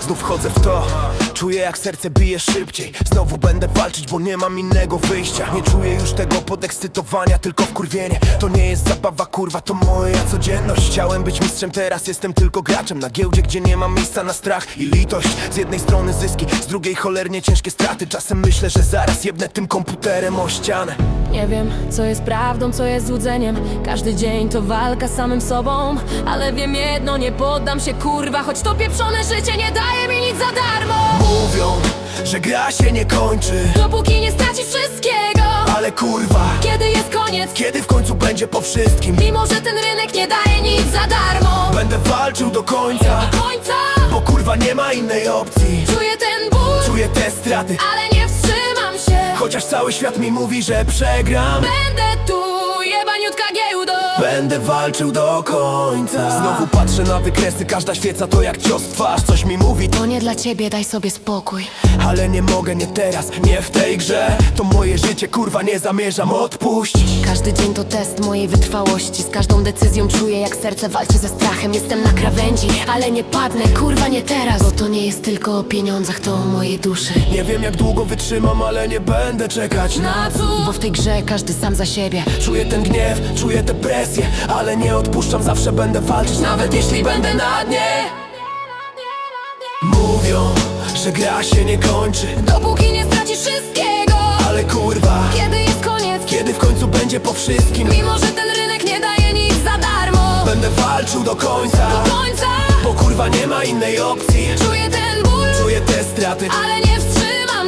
Znów wchodzę w to. Czuję jak serce bije szybciej. Znowu będę walczyć, bo nie mam innego wyjścia. Nie czuję już tego podekscytowania, tylko wkurwienie. To nie jest zabawa, kurwa, to moja codzienność. Chciałem być mistrzem, teraz jestem tylko graczem. Na giełdzie, gdzie nie ma miejsca na strach i litość. Z jednej strony zyski, z drugiej cholernie ciężkie straty. Czasem myślę, że zaraz jebnę tym komputerem o ścianę Nie wiem, co jest prawdą, co jest złudzeniem. Każdy dzień to walka z samym sobą. Ale wiem jedno, nie poddam się kurwa. Choć to pieprzone życie nie daje mi nic za darmo. Mówią, że gra się nie kończy. Dopóki nie straci wszystkiego. Ale kurwa, Kiedy jest koniec? kiedy w końcu będzie po wszystkim? Mimo, że ten rynek nie daje nic za darmo. Będę walczył do końca. Do końca. Bo kurwa nie ma innej opcji. Czuję ten ból, Czuję te straty. Ale Chociaż cały świat mi mówi, że przegram. Będę Będę walczył do końca. Znowu patrzę na wykresy, każda świeca to jak cios w twarz. Coś mi mówi, To nie dla ciebie, daj sobie spokój. ale nie mogę, nie teraz, nie w tej grze. To moje życie, kurwa, nie zamierzam odpuścić. Każdy dzień to test mojej wytrwałości. Z każdą decyzją czuję jak serce walczy ze strachem. Jestem na krawędzi, ale nie padnę, kurwa nie teraz. Bo to nie jest tylko o pieniądzach, to o mojej duszy. Nie wiem jak długo wytrzymam, ale nie będę czekać. Bo w tej grze każdy sam za siebie. Czuję ten gniew, czuję tę presję Ale nie odpuszczam, zawsze będę walczyć Nawet jeśli będę na dnie. Mówią, że gra się nie kończy Dopóki nie stracisz wszystkiego. Ale kurwa, Kiedy jest koniec, kiedy w końcu będzie po wszystkim. Mimo że ten rynek nie daje nic za darmo. Będę walczył do końca Do końca, Bo kurwa nie ma innej opcji. Czuję ten ból, Czuję te straty. ale nie wstrzymam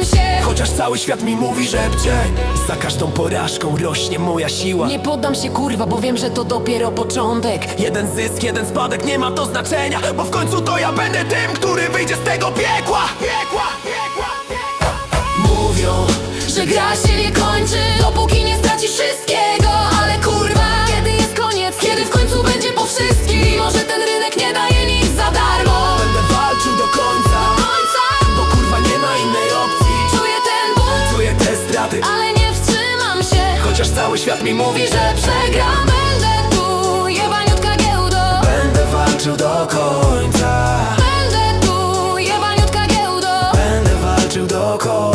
cały świat mi mówi, że dzień Za każdą porażką rośnie moja siła. Nie poddam się kurwa, bo wiem, że to dopiero początek. Jeden zysk, jeden spadek, nie ma to znaczenia Bo w końcu to ja będę tym, który wyjdzie z tego piekła. Piekła, piekła, piekła. Mówią, Że gra się nie kończy, dopóki nie stracisz wszystkiego Chociaż cały świat mi mówi, że przegram, będę tu, jebaniutka giełdo. Będę walczył do końca. Będę tu, jebaniutka giełdo. Będę walczył do końca